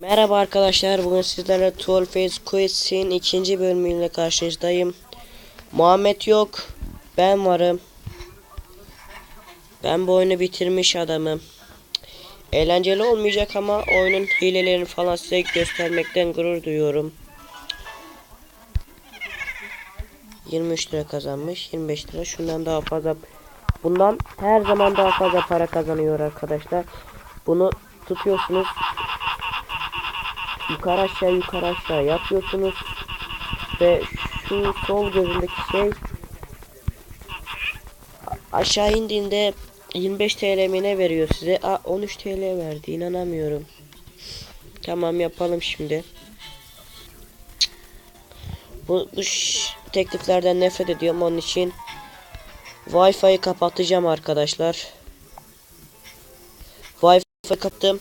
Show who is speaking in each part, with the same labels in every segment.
Speaker 1: Merhaba arkadaşlar bugün sizlerle Tool Face Quiz'in ikinci bölümüyle karşınızdayım. Muhammed yok. Ben varım. Ben bu oyunu bitirmiş adamım. Eğlenceli olmayacak ama oyunun hilelerini falan size göstermekten gurur duyuyorum. 23 lira kazanmış. 25 lira. Şundan daha fazla. Bundan her zaman daha fazla para kazanıyor arkadaşlar. Bunu tutuyorsunuz. Yukarı aşağı yukarı aşağı yapıyorsunuz. Ve şu sol gözündeki şey aşağı indiğinde 25 TL mi ne veriyor size? Aa 13 TL verdi. inanamıyorum. Tamam yapalım şimdi. Bu, bu tekliflerden nefret ediyorum onun için Wi-Fi'yi kapatacağım arkadaşlar. Wi-Fi kapattım.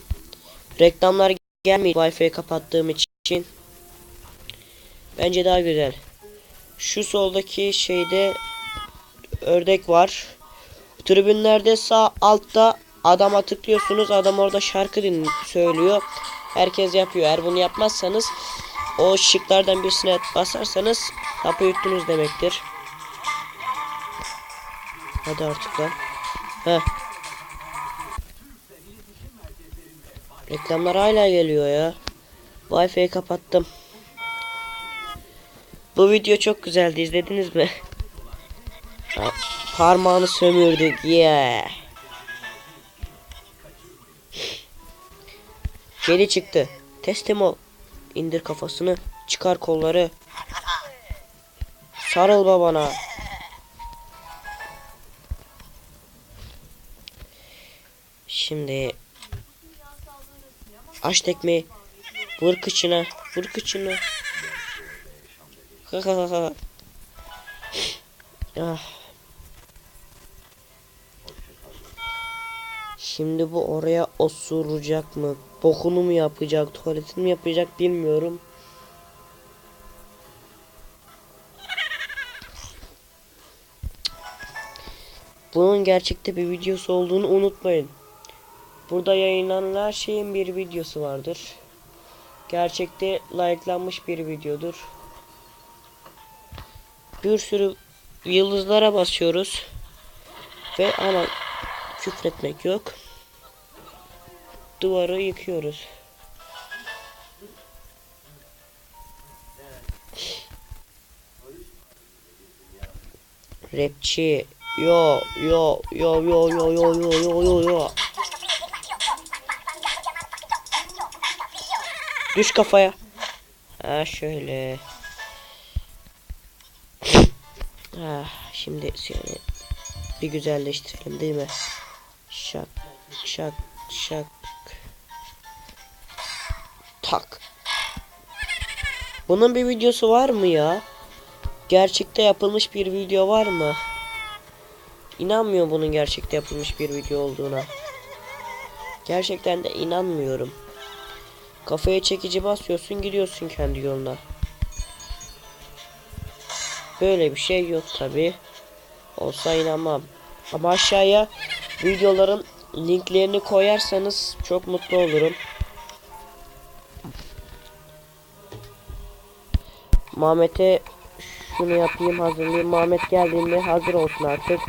Speaker 1: Reklamlar gelmiyor Wi-Fi'yi kapattığım için. Bence daha güzel. Şu soldaki şeyde ördek var. Tribünlerde sağ altta adama tıklıyorsunuz. Adam orada şarkı din söylüyor. Herkes yapıyor. Eğer bunu yapmazsanız o şıklardan birisine basarsanız hapı yuttunuz demektir. Hadi artık lan. Heh. Reklamlar hala geliyor ya. Wi-Fi'yi kapattım. Bu video çok güzeldi. izlediniz mi? Ha, Parmağını sömürdük. Yeah. Geri çıktı. Teslim ol. İndir kafasını. Çıkar kolları. Sarıl babana. Şimdi aç tekmeyi. Vur kıçına. Vur kıçına. Ha ha ha. Ah. Şimdi bu oraya osuracak mı? Bokunu mu yapacak? Tuvaletini mi yapacak bilmiyorum. Bunun gerçekte bir videosu olduğunu unutmayın. Burada yayınlanan her şeyin bir videosu vardır. Gerçekte likelanmış bir videodur. Bir sürü yıldızlara basıyoruz. Ve ama küfretmek yok. Duvarı yıkıyoruz. Rapçi. Yo yo yo yo yo yo yo yo yo yo. Düş kafaya. Ha şöyle. Ah, şimdi seni bir güzelleştirelim değil mi? Şak şak şak. Tak. Bunun bir videosu var mı ya? Gerçekte yapılmış bir video var mı? İnanmıyorum bunun gerçekte yapılmış bir video olduğuna. Gerçekten de inanmıyorum. Kafaya çekici basıyorsun gidiyorsun kendi yoluna. Böyle bir şey yok tabi. Olsa inanmam. Ama aşağıya videoların linklerini koyarsanız çok mutlu olurum. Muhammed'e şunu yapayım hazırlayayım. Muhammed geldiğinde hazır olsun artık.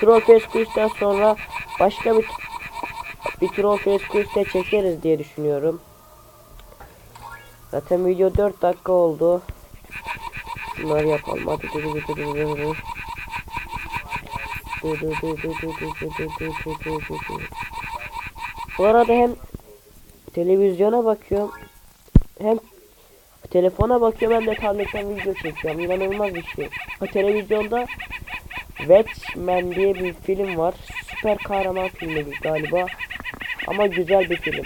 Speaker 1: Troll Fest sonra başka bir bir Fest Quiz'de çekeriz diye düşünüyorum. Zaten video 4 dakika oldu. Bunları yapalım. Hadi dur dur dur dur dur dur. Dur dur dur dur dur dur dur dur dur dur dur dur. Bu arada hem televizyona bakıyorum hem telefona bakıyorum hem de tabletten video çekiyorum. İnanılmaz bir şey. Ha televizyonda Watchmen diye bir film var. Süper kahraman filmi galiba. Ama güzel bir film.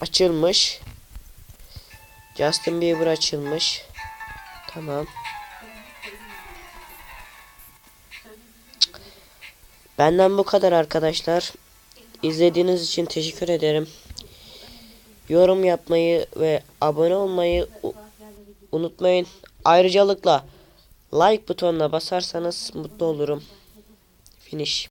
Speaker 1: Açılmış. Justin Bieber açılmış. Tamam. Benden bu kadar arkadaşlar. İzlediğiniz için teşekkür ederim. Yorum yapmayı ve abone olmayı unutmayın. Ayrıcalıkla Like butonuna basarsanız mutlu olurum. Finish.